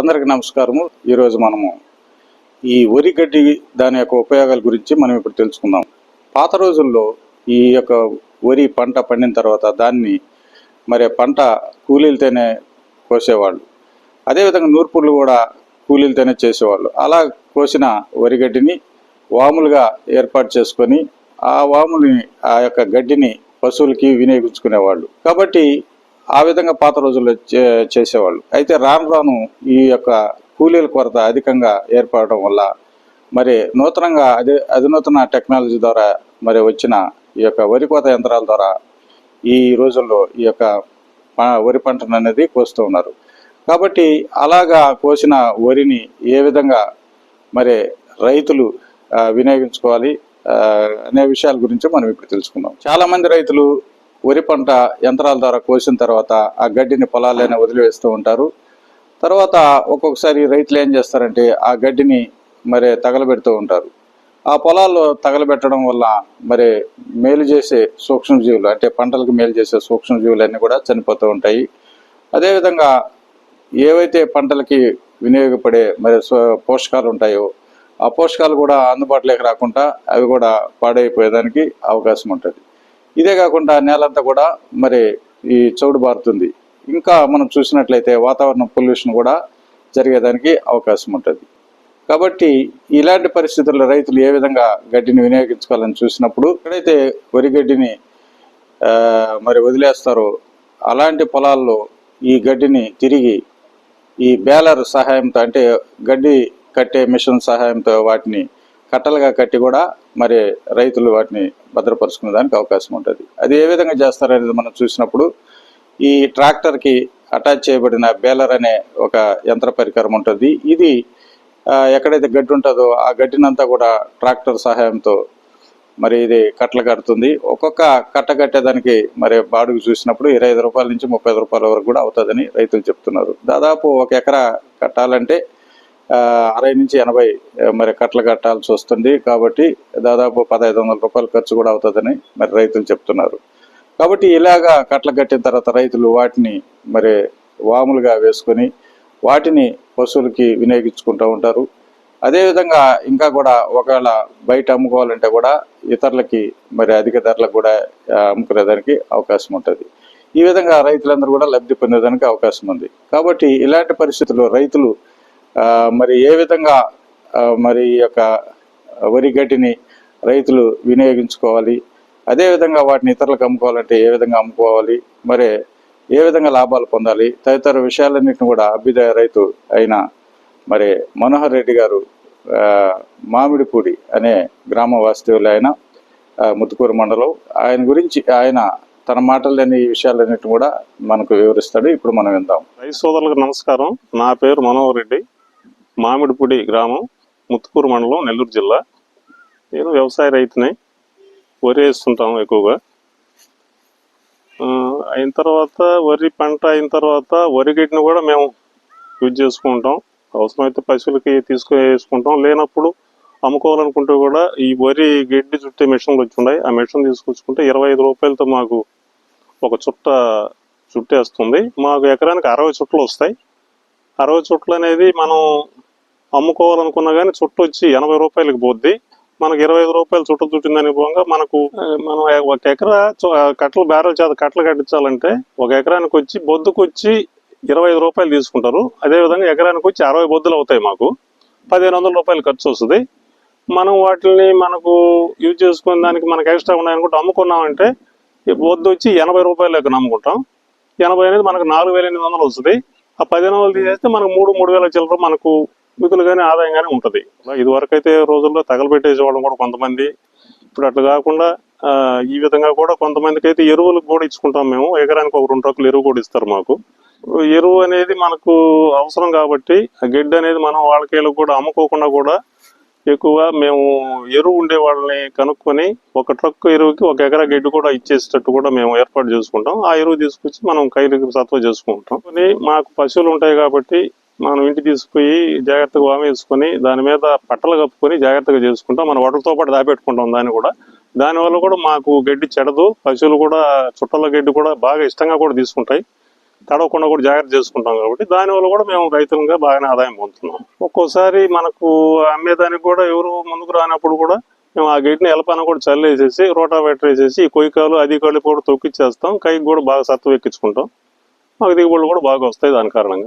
అందరికి నమస్కారము. ఈరోజు మనము ఈ వరి గడ్డి దాని యొక్క ఉపయోగాల గురించి మనం ఇప్పుడు తెలుసుకుందాం. పాత రోజుల్లో ఈ యొక్క వరి పంట పండిన తర్వాత దాన్ని మరి పంట కూలీలతోనే కోసేవాళ్ళు. అదేవిధంగా నూర్పుళ్ళు కూడా కూలీలతోనే చేసేవాళ్ళు. అలా కోసిన వరి గడ్డిని వాములుగా ఏర్పాటు చేసుకొని ఆ వాముని ఆ యొక్క గడ్డిని పశువులకి వినియోగించుకునేవాళ్ళు. కాబట్టి ఆ విధంగా పాత రోజుల్లో చే చేసేవాళ్ళు. అయితే రాను రాను ఈ యొక్క కూలీల కొరత అధికంగా ఏర్పడడం వల్ల మరి నూతనంగా అదే అధునూతన టెక్నాలజీ ద్వారా మరి వచ్చిన ఈ యొక్క వరి కోత యంత్రాల ద్వారా ఈ రోజుల్లో ఈ యొక్క వరి పంటను అనేది కోస్తూ ఉన్నారు. కాబట్టి అలాగా కోసిన వరిని ఏ విధంగా మరి రైతులు వినియోగించుకోవాలి అనే విషయాల గురించి మనం ఇప్పుడు తెలుసుకుందాం. చాలామంది రైతులు వరి పంట యంత్రాల ద్వారా కోసిన తర్వాత ఆ గడ్డిని పొలాలైనా వదిలివేస్తూ ఉంటారు. తర్వాత ఒక్కొక్కసారి రైతులు ఏం చేస్తారంటే ఆ గడ్డిని మరి తగలబెడుతూ ఉంటారు. ఆ పొలాల్లో తగలబెట్టడం వల్ల మరి మేలు చేసే సూక్ష్మజీవులు అంటే పంటలకు మేలు చేసే సూక్ష్మజీవులన్నీ కూడా చనిపోతూ ఉంటాయి. అదేవిధంగా ఏవైతే పంటలకి వినియోగపడే మరి పోషకాలు ఉంటాయో ఆ పోషకాలు కూడా అందుబాటులోకి రాకుండా అవి కూడా పాడైపోయేదానికి అవకాశం ఉంటుంది. ఇదే కాకుండా నేలంతా కూడా మరి ఈ చౌడు బారుతుంది. ఇంకా మనం చూసినట్లయితే వాతావరణ పొల్యూషన్ కూడా జరిగేదానికి అవకాశం ఉంటుంది. కాబట్టి ఇలాంటి పరిస్థితుల్లో రైతులు ఏ విధంగా గడ్డిని వినియోగించుకోవాలని చూసినప్పుడు ఎక్కడైతే వరి గడ్డిని మరి వదిలేస్తారో అలాంటి పొలాల్లో ఈ గడ్డిని తిరిగి ఈ బేలర్ సహాయంతో అంటే గడ్డి కట్టే మిషన్ సహాయంతో వాటిని కట్టలుగా కట్టి కూడా మరి రైతులు వాటిని భద్రపరుచుకునే దానికి అవకాశం ఉంటుంది. అది ఏ విధంగా చేస్తారనేది మనం చూసినప్పుడు ఈ ట్రాక్టర్కి అటాచ్ చేయబడిన బేలర్ అనే ఒక యంత్ర పరికరం ఉంటుంది. ఇది ఎక్కడైతే గడ్డి ఉంటుందో ఆ గడ్డినంతా కూడా ట్రాక్టర్ సహాయంతో మరి ఇది కట్టలు కడుతుంది. ఒక్కొక్క కట్ట కట్టేదానికి మరి బాడుగు చూసినప్పుడు ఇరవై ఐదు రూపాయల నుంచి ముప్పై రూపాయల వరకు కూడా అవుతుందని రైతులు చెప్తున్నారు. దాదాపు ఒక ఎకరా కట్టాలంటే అరవై నుంచి ఎనభై మరి కట్టలు కట్టాల్సి వస్తుంది. కాబట్టి దాదాపు పదహైదు వందల రూపాయలు ఖర్చు కూడా అవుతుందని మరి రైతులు చెప్తున్నారు. కాబట్టి ఇలాగా కట్టలు కట్టిన తర్వాత రైతులు వాటిని మరి వాములుగా వేసుకొని వాటిని పశువులకి వినియోగించుకుంటూ ఉంటారు. అదేవిధంగా ఇంకా కూడా ఒకవేళ బయట అమ్ముకోవాలంటే కూడా ఇతరులకి మరి అధిక ధరలకు కూడా అమ్ముకునేదానికి అవకాశం ఉంటుంది. ఈ విధంగా రైతులందరూ కూడా లబ్ధి పొందేదానికి అవకాశం ఉంది. కాబట్టి ఇలాంటి పరిస్థితుల్లో రైతులు మరి ఏ విధంగా మరి ఈ యొక్క వరి గడ్డిని రైతులు వినియోగించుకోవాలి అదేవిధంగా వాటిని ఇతరులకు అమ్ముకోవాలంటే ఏ విధంగా అమ్ముకోవాలి మరి ఏ విధంగా లాభాలు పొందాలి తదితర విషయాలన్నింటిని కూడా అభ్యుదయ రైతు అయిన మరి మనోహర్ రెడ్డి గారు మామిడిపూడి అనే గ్రామ వాసుదేవులు ఆయన ముత్తుకూరు మండలం. ఆయన గురించి ఆయన తన మాటలని ఈ విషయాలన్నింటిని కూడా మనకు వివరిస్తాడు. ఇప్పుడు మనం విందాం. రైతు సోదరులకు నమస్కారం. నా పేరు మనోహర్ రెడ్డి. మామిడిపూడి గ్రామం ముత్తుకూరు మండలం నెల్లూరు జిల్లా. నేను వ్యవసాయ రైతుని వరి వేస్తుంటాము ఎక్కువగా. అయిన తర్వాత వరి పంట అయిన తర్వాత వరి గడ్డిని కూడా మేము యూజ్ చేసుకుంటాం. అవసరమైతే పశువులకి తీసుకు వేసుకుంటాం లేనప్పుడు అమ్ముకోవాలనుకుంటే కూడా ఈ వరి గడ్డి చుట్టే మిషన్లు వచ్చి ఉన్నాయి ఆ మిషన్ తీసుకొచ్చుకుంటే ఇరవై ఐదు రూపాయలతో మాకు ఒక చుట్ట చుట్టేస్తుంది. మాకు ఎకరానికి అరవై చుట్టలు వస్తాయి. అరవై చుట్టలు అనేది మనం అమ్ముకోవాలనుకున్నా కానీ చుట్టు వచ్చి ఎనభై రూపాయలకి పోద్ది. మనకి ఇరవై ఐదు రూపాయలు చుట్ట చుట్టిందని పోగా మనకు మనం ఒక ఎకరా కట్టలు బ్యారెల్ చేత కట్టలు కట్టించాలంటే ఒక ఎకరానికి వచ్చి బొద్దుకు వచ్చి ఇరవై ఐదు రూపాయలు తీసుకుంటారు. అదేవిధంగా ఎకరానికి వచ్చి అరవై బొద్దులు అవుతాయి మాకు. పదిహేను వందల రూపాయలు ఖర్చు వస్తుంది. మనం వాటిని మనకు యూజ్ చేసుకునే దానికి మనకు ఎక్స్ట్రా ఉన్నాయనుకుంటే అమ్ముకున్నామంటే బొద్దు వచ్చి ఎనభై రూపాయలు లెక్కన అమ్ముకుంటాం ఎనభై అనేది మనకు నాలుగు వేల ఎనిమిది వందలు వస్తుంది. ఆ పదిహేను వందలు తీసేస్తే మనకు మూడు మూడు వేల చిల్లర మనకు మిగులు కానీ ఆదాయం కానీ ఉంటుంది. ఇదివరకు అయితే రోజుల్లో తగలబెట్టేసేవాళ్ళం కూడా కొంతమంది. ఇప్పుడు అట్లా కాకుండా ఈ విధంగా కూడా కొంతమందికి అయితే ఎరువులు కూడా ఇచ్చుకుంటాం మేము. ఎకరానికి ఒక రెండు ట్రక్కులు ఎరువు కూడా ఇస్తారు మాకు. ఎరువు అనేది మనకు అవసరం కాబట్టి ఆ గడ్డి అనేది మనం వాళ్ళకి కూడా అమ్ముకోకుండా కూడా ఎక్కువ మేము ఎరువు ఉండే వాళ్ళని కనుక్కొని ఒక ట్రక్ ఎరువుకి ఒక ఎకరా గడ్డి కూడా ఇచ్చేసేటట్టు కూడా మేము ఏర్పాటు చేసుకుంటాం. ఆ ఎరువు తీసుకొచ్చి మనం కైలు సత్వ చేసుకుంటాం. కానీ మాకు పశువులు ఉంటాయి కాబట్టి మనం ఇంటి తీసుకుపోయి జాగ్రత్తగా వామేసుకొని దాని మీద పట్టలు కప్పుకొని జాగ్రత్తగా చేసుకుంటాం. మన వడలతో పాటు దాపెట్టుకుంటాం దాన్ని కూడా. దానివల్ల కూడా మాకు గడ్డి చెడదు. పశువులు కూడా చుట్టల గడ్డి కూడా బాగా ఇష్టంగా కూడా తీసుకుంటాయి. తడవకుండా కూడా జాగ్రత్త చేసుకుంటాం కాబట్టి దానివల్ల కూడా మేము రైతులుగా బాగానే ఆదాయం పొందుతున్నాం. ఒక్కోసారి మనకు అమ్మేదానికి కూడా ఎవరు ముందుకు రానప్పుడు కూడా మేము ఆ గడ్డిని ఎలపాన కూడా చల్లేసేసి రోటావేటర్ వేసేసి ఈ కొయ్యకాలు అది కలిపి కూడా తొక్కిచ్చేస్తాం. కైకి కూడా బాగా సత్తు ఎక్కించుకుంటాం. మాకు దిగుబడులు కూడా బాగా వస్తాయి దాని కారణంగా.